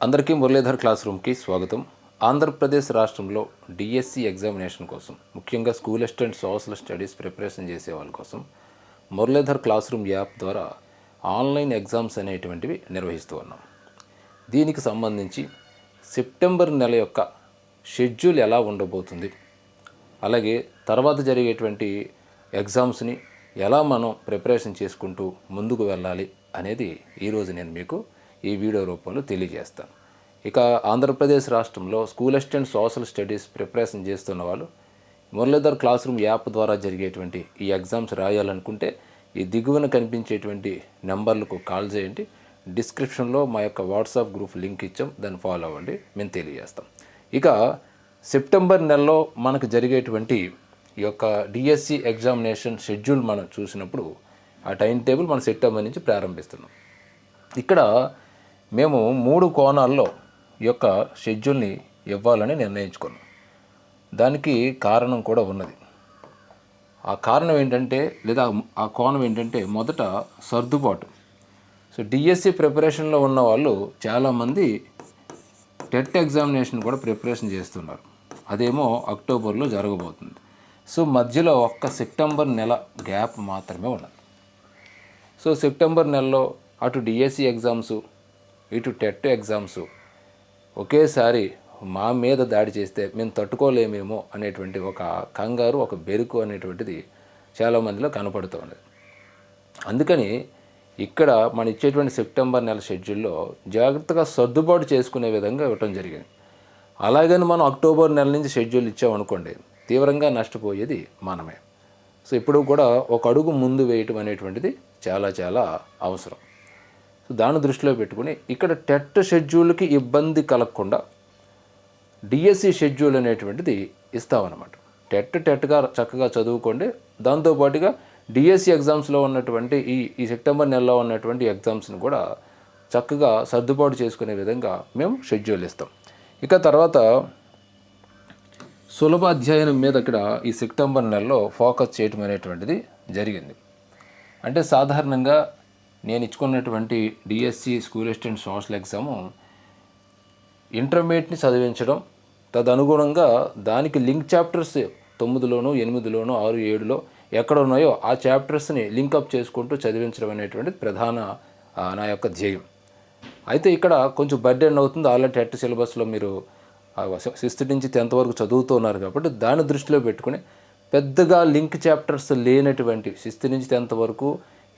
అందరికీ మురళీధర్ క్లాస్ రూమ్కి స్వాగతం. ఆంధ్రప్రదేశ్ రాష్ట్రంలో డిఎస్సి ఎగ్జామినేషన్ కోసం ముఖ్యంగా school assistant social studies preparation చేసే వాళ్ళ కోసం మురళీధర్ క్లాస్ రూమ్ యాప్ ద్వారా ఆన్లైన్ ఎగ్జామ్స్ అనేటువంటివి నిర్వహిస్తూ ఉన్నాం. దీనికి సంబంధించి సెప్టెంబర్ నెల యొక్క షెడ్యూల్ ఎలా ఉండబోతుంది అలాగే తర్వాత జరిగేటువంటి ఎగ్జామ్స్ని ఎలా మనం ప్రిపరేషన్ చేసుకుంటూ ముందుకు వెళ్ళాలి అనేది ఈరోజు నేను మీకు ఈ వీడియో రూపంలో తెలియజేస్తాను. ఇక ఆంధ్రప్రదేశ్ రాష్ట్రంలో school assistant social studies preparation చేస్తున్న వాళ్ళు మురళీధర్ క్లాస్ రూమ్ యాప్ ద్వారా జరిగేటువంటి ఈ ఎగ్జామ్స్ రాయాలనుకుంటే ఈ దిగువన కనిపించేటువంటి నెంబర్లకు కాల్ చేయండి. డిస్క్రిప్షన్లో మా యొక్క వాట్సాప్ గ్రూప్ లింక్ ఇచ్చాం దాన్ని ఫాలో అవ్వండి మేము తెలియజేస్తాం. ఇక సెప్టెంబర్ నెలలో మనకు జరిగేటువంటి ఈ యొక్క డిఎస్సి ఎగ్జామినేషన్ షెడ్యూల్ మనం చూసినప్పుడు ఆ టైం టేబుల్ మనం సెప్టెంబర్ నుంచి ప్రారంభిస్తున్నాం. ఇక్కడ మేము మూడు కోణాల్లో యొక్క షెడ్యూల్ని ఇవ్వాలని నిర్ణయించుకున్నాం. దానికి కారణం కూడా ఉన్నది. ఆ కారణం ఏంటంటే లేదా ఆ కోణం ఏంటంటే మొదట సర్దుబాటు. సో డిఎస్సి ప్రిపరేషన్లో ఉన్న వాళ్ళు చాలామంది టెట్ ఎగ్జామినేషన్ కూడా ప్రిపరేషన్ చేస్తున్నారు. అదేమో అక్టోబర్లో జరగబోతుంది. సో మధ్యలో ఒక్క సెప్టెంబర్ నెల గ్యాప్ మాత్రమే ఉన్నది. సో సెప్టెంబర్ నెలలో అటు డిఎస్సి ఎగ్జామ్స్ ఇటు టెట్ ఎగ్జామ్స్. ఒకేసారి మా మీద దాడి చేస్తే మేము తట్టుకోలేమేమో అనేటువంటి ఒక కంగారు ఒక బెరుకు అనేటువంటిది చాలామందిలో కనపడుతూ అందుకని ఇక్కడ మన ఇచ్చేటువంటి సెప్టెంబర్ నెల షెడ్యూల్లో జాగ్రత్తగా సర్దుబాటు చేసుకునే విధంగా ఇవ్వటం జరిగింది. అలాగని మనం అక్టోబర్ నెల నుంచి షెడ్యూల్ ఇచ్చామనుకోండి తీవ్రంగా నష్టపోయేది మనమే. సో ఇప్పుడు కూడా ఒక అడుగు ముందు వేయటం అనేటువంటిది చాలా చాలా అవసరం. సో దాన్ని దృష్టిలో పెట్టుకుని ఇక్కడ టెట్ షెడ్యూల్కి ఇబ్బంది కలగకుండా డిఎస్సి షెడ్యూల్ అనేటువంటిది ఇస్తామన్నమాట. టెట్ టెట్గా చక్కగా చదువుకోండి. దాంతోపాటుగా డిఎస్సి ఎగ్జామ్స్లో ఉన్నటువంటి ఈ ఈ సెప్టెంబర్ నెలలో ఉన్నటువంటి ఎగ్జామ్స్ని కూడా చక్కగా సర్దుబాటు చేసుకునే విధంగా మేము షెడ్యూల్ ఇస్తాం. ఇక తర్వాత సులభ అధ్యయనం మీద ఇక్కడ ఈ సెప్టెంబర్ నెలలో ఫోకస్ చేయటం అనేటువంటిది జరిగింది. అంటే సాధారణంగా నేను ఇచ్చుకున్నటువంటి DSC school assistant social exam ఇంటర్మీడియట్ని చదివించడం తదనుగుణంగా దానికి లింక్ చాప్టర్స్ తొమ్మిదిలోను ఎనిమిదిలోను ఆరు ఏడులో ఎక్కడ ఉన్నాయో ఆ చాప్టర్స్ని లింకప్ చేసుకుంటూ చదివించడం అనేటువంటిది ప్రధాన నా యొక్క ధ్యేయం. అయితే ఇక్కడ కొంచెం బర్డెన్ అవుతుంది ఆల్రెడీ టెట్ సిలబస్లో మీరు సిక్స్త్ నుంచి టెన్త్ వరకు చదువుతున్నారు కాబట్టి దాన్ని దృష్టిలో పెట్టుకుని పెద్దగా లింక్ చాప్టర్స్ లేనటువంటి సిక్స్త్ నుంచి టెన్త్ వరకు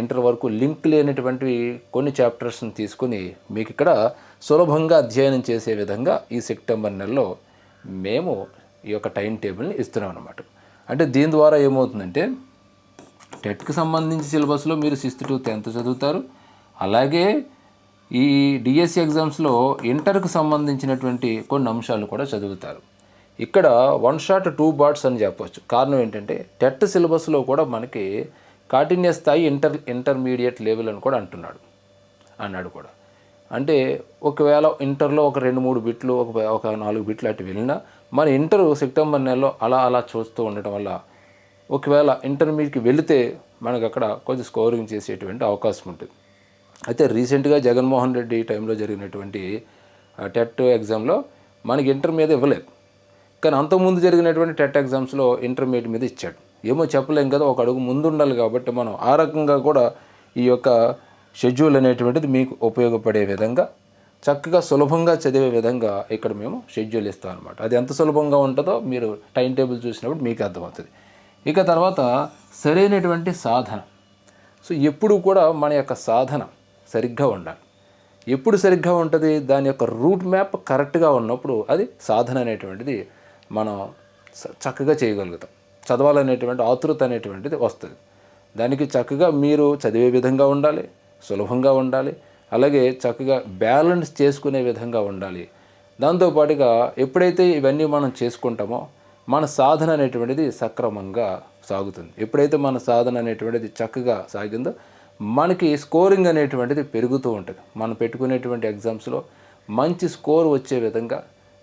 ఇంటర్ వరకు లింక్ లేనటువంటి కొన్ని చాప్టర్స్ని తీసుకుని మీకు ఇక్కడ సులభంగా అధ్యయనం చేసే విధంగా ఈ సెప్టెంబర్ నెలలో మేము ఈ యొక్క టైం టేబుల్ని ఇస్తున్నాం అనమాట అంటే దీని ద్వారా ఏమవుతుందంటే టెట్కి సంబంధించి సిలబస్లో మీరు సిక్స్త్ టు టెన్త్ చదువుతారు. అలాగే ఈ డిఎస్సి ఎగ్జామ్స్లో ఇంటర్కు సంబంధించినటువంటి కొన్ని అంశాలు కూడా చదువుతారు. ఇక్కడ వన్ షాట్ టూ బాట్స్ అని చెప్పవచ్చు కారణం ఏంటంటే టెట్ సిలబస్లో కూడా మనకి కాఠిన్య స్థాయి ఇంటర్ ఇంటర్మీడియట్ లెవెల్ అని కూడా అంటున్నాడు. అన్నాడు కూడా. అంటే ఒకవేళ ఇంటర్లో ఒక రెండు మూడు బిట్లు ఒక ఒక నాలుగు బిట్లు అటు వెళ్ళినా మన ఇంటర్ సెప్టెంబర్ నెలలో అలా అలా చూస్తూ ఉండటం వల్ల ఒకవేళ ఇంటర్మీడియట్కి వెళితే మనకు అక్కడ కొంచెం స్కోరింగ్ చేసేటువంటి అవకాశం ఉంటుంది. అయితే రీసెంట్గా జగన్మోహన్ రెడ్డి టైంలో జరిగినటువంటి టెట్ ఎగ్జామ్లో మనకి ఇంటర్ మీద ఇవ్వలేదు. కానీ అంతకుముందు జరిగినటువంటి టెట్ ఎగ్జామ్స్లో ఇంటర్మీడియట్ మీద ఇచ్చాడు. ఏమో చెప్పలేం కదా ఒక అడుగు ముందు ఉండాలి కాబట్టి మనం ఆ రకంగా కూడా ఈ యొక్క షెడ్యూల్ అనేటువంటిది మీకు ఉపయోగపడే విధంగా చక్కగా సులభంగా చదివే విధంగా ఇక్కడ మేము షెడ్యూల్ ఇస్తాం అనమాట అది ఎంత సులభంగా ఉంటుందో మీరు టైం టేబుల్ చూసినప్పుడు మీకు అర్థమవుతుంది. ఇక తర్వాత సరైనటువంటి సాధన. సో ఎప్పుడు కూడా మన యొక్క సాధన సరిగ్గా ఉండాలి. ఎప్పుడు సరిగ్గా ఉంటుంది? దాని యొక్క రూట్ మ్యాప్ కరెక్ట్గా ఉన్నప్పుడు అది సాధన అనేటువంటిది మనం చక్కగా చేయగలుగుతాం. చదవాలనేటువంటి ఆతృత అనేటువంటిది వస్తుంది. దానికి చక్కగా మీరు చదివే విధంగా ఉండాలి సులభంగా ఉండాలి అలాగే చక్కగా బ్యాలెన్స్ చేసుకునే విధంగా ఉండాలి. దాంతోపాటుగా ఎప్పుడైతే ఇవన్నీ మనం చేసుకుంటామో మన సాధన అనేటువంటిది సక్రమంగా సాగుతుంది. ఎప్పుడైతే మన సాధన అనేటువంటిది చక్కగా సాగిందో మనకి స్కోరింగ్ అనేటువంటిది పెరుగుతూ ఉంటుంది. మనం పెట్టుకునేటువంటి ఎగ్జామ్స్లో మంచి స్కోర్ వచ్చే విధంగా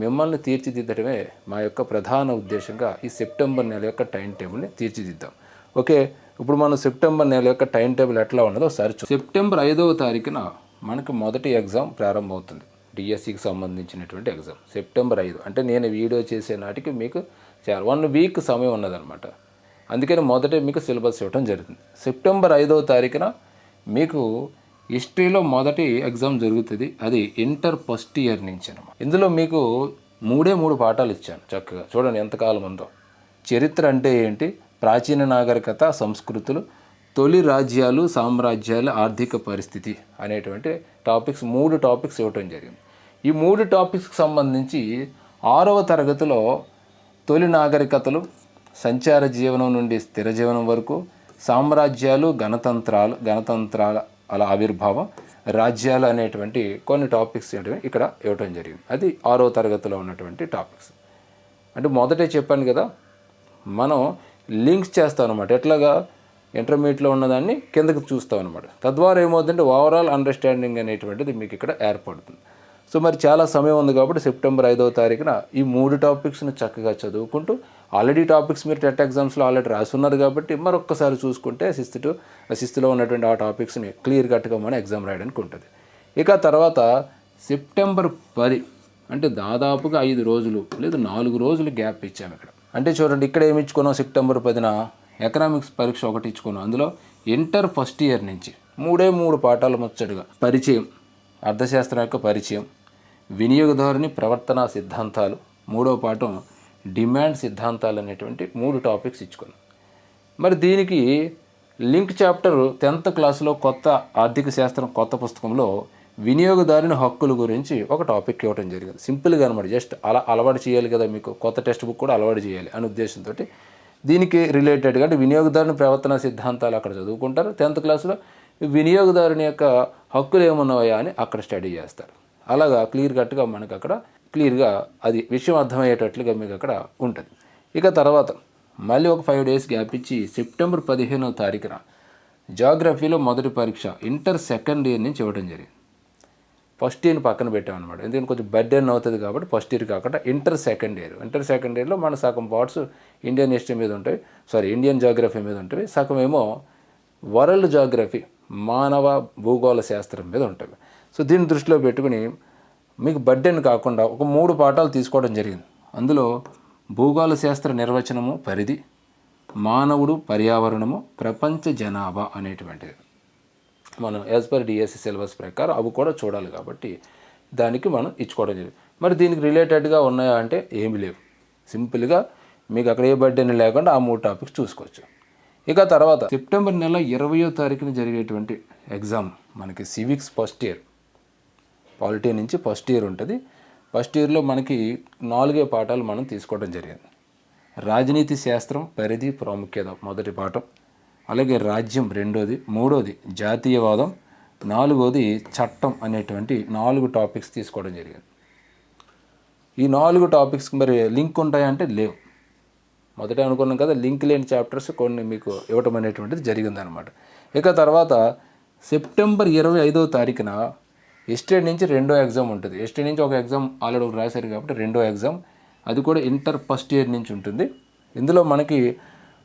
మిమ్మల్ని తీర్చిదిద్దడమే మా యొక్క ప్రధాన ఉద్దేశంగా ఈ సెప్టెంబర్ నెల యొక్క టైం టేబుల్ని తీర్చిదిద్దాం. ఓకే ఇప్పుడు మనం సెప్టెంబర్ నెల యొక్క టైం టేబుల్ ఎట్లా ఉన్నదో ఒకసారి సెప్టెంబర్ ఐదవ తారీఖున మనకు మొదటి ఎగ్జామ్ ప్రారంభమవుతుంది డిఎస్సికి సంబంధించినటువంటి ఎగ్జామ్. సెప్టెంబర్ ఐదు అంటే నేను వీడియో చేసే నాటికి మీకు చాలా వన్ వీక్ సమయం ఉన్నదనమాట అందుకని మొదట మీకు సిలబస్ ఇవ్వడం జరుగుతుంది. సెప్టెంబర్ ఐదవ తారీఖున మీకు హిస్టరీలో మొదటి ఎగ్జామ్ జరుగుతుంది. అది ఇంటర్ ఫస్ట్ ఇయర్ నుంచి అనమాట ఇందులో మీకు మూడే మూడు పాఠాలు ఇచ్చాను చక్కగా. చూడండి ఎంతకాలం ఉందో. చరిత్ర అంటే ఏంటి? ప్రాచీన నాగరికత సంస్కృతులు తొలి రాజ్యాలు సామ్రాజ్యాల ఆర్థిక పరిస్థితి అనేటువంటి టాపిక్స్ మూడు టాపిక్స్ ఇవ్వటం జరిగింది. ఈ మూడు టాపిక్స్కి సంబంధించి ఆరవ తరగతిలో తొలి నాగరికతలు సంచార జీవనం నుండి స్థిర జీవనం వరకు సామ్రాజ్యాలు గణతంత్రాలు గణతంత్రాల అలా ఆవిర్భావం రాజ్యాలు అనేటువంటి కొన్ని టాపిక్స్ ఇవ్వడం ఇక్కడ ఇవ్వటం జరిగింది. అది ఆరో తరగతిలో ఉన్నటువంటి టాపిక్స్ అంటే మొదటే చెప్పాను కదా మనం లింక్స్ చేస్తాం అనమాట ఎట్లాగా ఇంటర్మీడియట్లో ఉన్నదాన్ని కిందకి చూస్తాం అనమాట తద్వారా ఏమవుతుందంటే ఓవరాల్ అండర్స్టాండింగ్ అనేటువంటిది మీకు ఇక్కడ ఏర్పడుతుంది. సో మరి చాలా సమయం ఉంది కాబట్టి సెప్టెంబర్ ఐదవ తారీఖున ఈ మూడు టాపిక్స్ని చక్కగా చదువుకుంటూ ఆల్రెడీ టాపిక్స్ మీరు టెట్ ఎగ్జామ్స్లో ఆల్రెడీ రాసున్నారు కాబట్టి మరొక్కసారి చూసుకుంటే సిక్స్త్ టు సిక్స్త్లో ఉన్నటువంటి ఆ టాపిక్స్ని క్లియర్ కట్గా మనం ఎగ్జామ్ రాయడానికి ఉంటుంది. ఇక తర్వాత సెప్టెంబర్ పది అంటే దాదాపుగా ఐదు రోజులు లేదు నాలుగు రోజులు గ్యాప్ ఇచ్చాము ఇక్కడ. అంటే చూడండి ఇక్కడ ఏమి ఇచ్చుకున్నాం సెప్టెంబర్ పదిన? ఎకనామిక్స్ పరీక్ష ఒకటి ఇచ్చుకున్నాం. అందులో ఇంటర్ ఫస్ట్ ఇయర్ నుంచి మూడే మూడు పాఠాలు ముచ్చటగా. పరిచయం అర్థశాస్త్రం యొక్క పరిచయం వినియోగదారుని ప్రవర్తనా సిద్ధాంతాలు మూడో పాఠం డిమాండ్ సిద్ధాంతాలు అనేటువంటి మూడు టాపిక్స్ ఇచ్చుకున్నాం. మరి దీనికి లింక్ చాప్టర్ టెన్త్ క్లాస్లో కొత్త ఆర్థిక శాస్త్రం కొత్త పుస్తకంలో వినియోగదారుని హక్కుల గురించి ఒక టాపిక్ ఇవ్వడం జరిగింది. సింపుల్గా అనమాట జస్ట్ అలా అలవాటు చేయాలి కదా మీకు కొత్త టెక్స్ట్ బుక్ కూడా అలవాటు చేయాలి అనే ఉద్దేశంతో దీనికి రిలేటెడ్గా అంటే వినియోగదారుని ప్రవర్తన సిద్ధాంతాలు అక్కడ చదువుకుంటారు. టెన్త్ క్లాస్లో వినియోగదారుని యొక్క హక్కులు ఏమున్నాయా అని అక్కడ స్టడీ చేస్తారు. అలాగా క్లియర్ కట్గా మనకు అక్కడ క్లియర్గా అది విషయం అర్థమయ్యేటట్లుగా మీకు అక్కడ ఉంటుంది. ఇక తర్వాత మళ్ళీ ఒక ఫైవ్ డేస్ గ్యాప్ ఇచ్చి సెప్టెంబర్ పదిహేనవ తారీఖున జాగ్రఫీలో మొదటి పరీక్ష ఇంటర్ సెకండ్ ఇయర్ నుంచి ఇవ్వడం జరిగింది. ఫస్ట్ ఇయర్ని పక్కన పెట్టామన్నమాట. ఎందుకంటే కొంచెం బర్డెన్ అవుతుంది కాబట్టి ఫస్ట్ ఇయర్ కాకుండా inter second year inter second ఇయర్లో మన సగం పార్ట్స్ ఇండియన్ హిస్టరీ మీద ఉంటాయి. సారీ ఇండియన్ జాగ్రఫీ మీద ఉంటాయి. సగం ఏమో వరల్డ్ జాగ్రఫీ మానవ భూగోళ శాస్త్రం మీద ఉంటుంది సో దీన్ని దృష్టిలో పెట్టుకుని మీకు బర్డెన్ కాకుండా ఒక మూడు పాఠాలు తీసుకోవడం జరిగింది. అందులో భూగోళ శాస్త్ర నిర్వచనము పరిధి మానవుడు పర్యావరణము ప్రపంచ జనాభా అనేటువంటిది. మనం యాజ్ పర్ డిఎస్సి సిలబస్ ప్రకారం అవి కూడా చూడాలి కాబట్టి దానికి మనం ఇచ్చుకోవడం జరిగింది. మరి దీనికి రిలేటెడ్గా ఉన్నాయా అంటే ఏమి లేవు. సింపుల్గా మీకు అక్కడ ఏ బర్త్డేని లేకుండా ఆ మూడు టాపిక్స్ చూసుకోవచ్చు. ఇక తర్వాత సెప్టెంబర్ నెల ఇరవయో తారీఖున జరిగేటువంటి ఎగ్జామ్ మనకి సివిక్స్ ఫస్ట్ ఇయర్ పాలిటీ నుంచి ఫస్ట్ ఇయర్ ఉంటుంది. ఫస్ట్ ఇయర్లో మనకి నాలుగే పాఠాలు మనం తీసుకోవడం జరిగింది. రాజనీతి శాస్త్రం పరిధి ప్రాముఖ్యత మొదటి పాఠం. అలాగే రాజ్యం రెండోది మూడోది జాతీయవాదం నాలుగోది చట్టం అనేటువంటి నాలుగు టాపిక్స్ తీసుకోవడం జరిగింది. ఈ నాలుగు టాపిక్స్ మరి లింక్ ఉంటాయంటే లేవు. మొదట అనుకున్నాం కదా లింక్ లేని చాప్టర్స్ కొన్ని మీకు ఇవ్వటం అనేటువంటిది జరిగిందనమాట ఇక తర్వాత సెప్టెంబర్ ఇరవై ఐదవ తారీఖున ఎస్టేట్ నుంచి రెండో ఎగ్జామ్ ఉంటుంది. ఎస్టేట్ నుంచి ఒక ఎగ్జామ్ ఆల్రెడీ ఒకటి రాశారు కాబట్టి రెండో ఎగ్జామ్. అది కూడా ఇంటర్ ఫస్ట్ ఇయర్ నుంచి ఉంటుంది. ఇందులో మనకి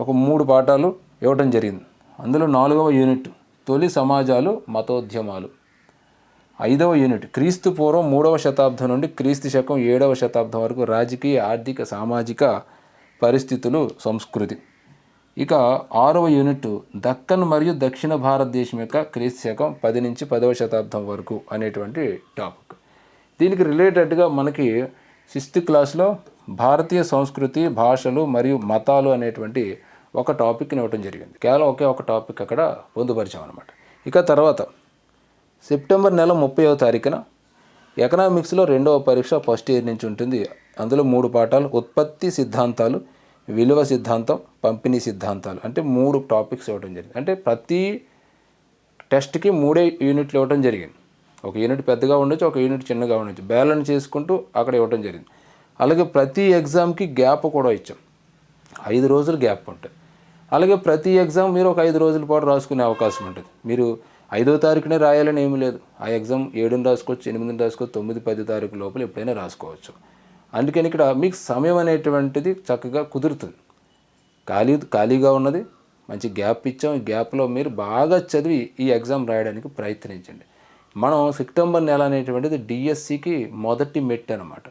ఒక మూడు పాఠాలు ఇవ్వటం జరిగింది. అందులో నాలుగవ యూనిట్ తొలి సమాజాలు మతోద్యమాలు. ఐదవ యూనిట్ క్రీస్తు పూర్వం మూడవ శతాబ్దం నుండి క్రీస్తు శకం ఏడవ శతాబ్దం వరకు రాజకీయ ఆర్థిక సామాజిక పరిస్థితులు సంస్కృతి. ఇక ఆరవ యూనిట్ దక్కన్ మరియు దక్షిణ భారతదేశం యొక్క క్రీస్తు శకం పది నుంచి పదవ శతాబ్దం వరకు అనేటువంటి టాపిక్. దీనికి రిలేటెడ్గా మనకి సిక్స్త్ క్లాస్లో భారతీయ సంస్కృతి భాషలు మరియు మతాలు అనేటువంటి ఒక టాపిక్ని ఇవ్వటం జరిగింది. కేవలం ఒకే ఒక టాపిక్ అక్కడ పొందుపరిచాం అనమాట ఇక తర్వాత సెప్టెంబర్ నెల ముప్పైవ తారీఖున ఎకనామిక్స్లో రెండవ పరీక్ష ఫస్ట్ ఇయర్ నుంచి ఉంటుంది. అందులో మూడు పాఠాలు ఉత్పత్తి సిద్ధాంతాలు విలువ సిద్ధాంతం పంపిణీ సిద్ధాంతాలు అంటే మూడు టాపిక్స్ ఇవ్వడం జరిగింది. అంటే ప్రతి టెస్ట్కి మూడే యూనిట్లు ఇవ్వడం జరిగింది. ఒక యూనిట్ పెద్దగా ఉండొచ్చు ఒక యూనిట్ చిన్నగా ఉండొచ్చు. బ్యాలెన్స్ చేసుకుంటూ అక్కడ ఇవ్వడం జరిగింది. అలాగే ప్రతి ఎగ్జామ్కి గ్యాప్ కూడా ఇచ్చాం. ఐదు రోజులు గ్యాప్ ఉంటుంది. అలాగే ప్రతి ఎగ్జామ్ మీరు ఒక ఐదు రోజుల పాటు రాసుకునే అవకాశం ఉంటుంది. మీరు ఐదో తారీఖునే రాయాలని ఏమీ లేదు. ఆ ఎగ్జామ్ ఏడుని రాసుకోవచ్చు ఎనిమిదిని రాసుకోవచ్చు తొమ్మిది పది తారీఖు లోపల ఎప్పుడైనా రాసుకోవచ్చు. అందుకని ఇక్కడ మీకు సమయం అనేటువంటిది చక్కగా కుదురుతుంది. ఖాళీ ఖాళీగా ఉన్నది మంచి గ్యాప్ ఇచ్చాం. ఈ గ్యాప్లో మీరు బాగా చదివి ఈ ఎగ్జామ్ రాయడానికి ప్రయత్నించండి. మనం సెప్టెంబర్ నెల అనేటువంటిది డిఎస్సికి మొదటి మెట్ అనమాట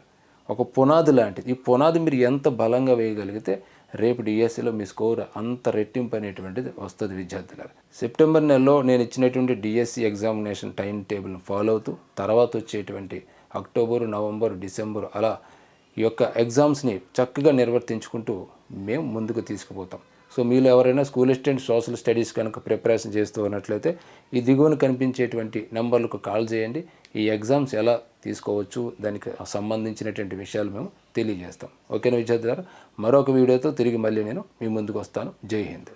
ఒక పునాది లాంటిది. ఈ పునాది మీరు ఎంత బలంగా వేయగలిగితే రేపు డిఎస్సిలో మీ స్కోర్ అంత రెట్టింపు అనేటువంటిది వస్తుంది విద్యార్థులారు. సెప్టెంబర్ నెలలో నేను ఇచ్చినటువంటి డిఎస్సి ఎగ్జామినేషన్ టైం టేబుల్ని ఫాలో అవుతూ తర్వాత వచ్చేటువంటి అక్టోబరు నవంబర్ డిసెంబర్ అలా ఈ యొక్క ఎగ్జామ్స్ని చక్కగా నిర్వర్తించుకుంటూ మేము ముందుకు తీసుకుపోతాం. సో మీలో ఎవరైనా స్కూల్ అసిస్టెంట్ సోషల్ స్టడీస్ కనుక ప్రిపరేషన్ చేస్తూ ఉన్నట్లయితే ఈ దిగువన కనిపించేటువంటి నెంబర్లకు కాల్ చేయండి. ఈ ఎగ్జామ్స్ ఎలా తీసుకోవచ్చు దానికి సంబంధించినటువంటి విషయాలు మేము తెలియజేస్తాం. ఓకేనా విద్యార్థులారా మరొక వీడియోతో తిరిగి మళ్ళీ నేను మీ ముందుకు వస్తాను. జై హింద్.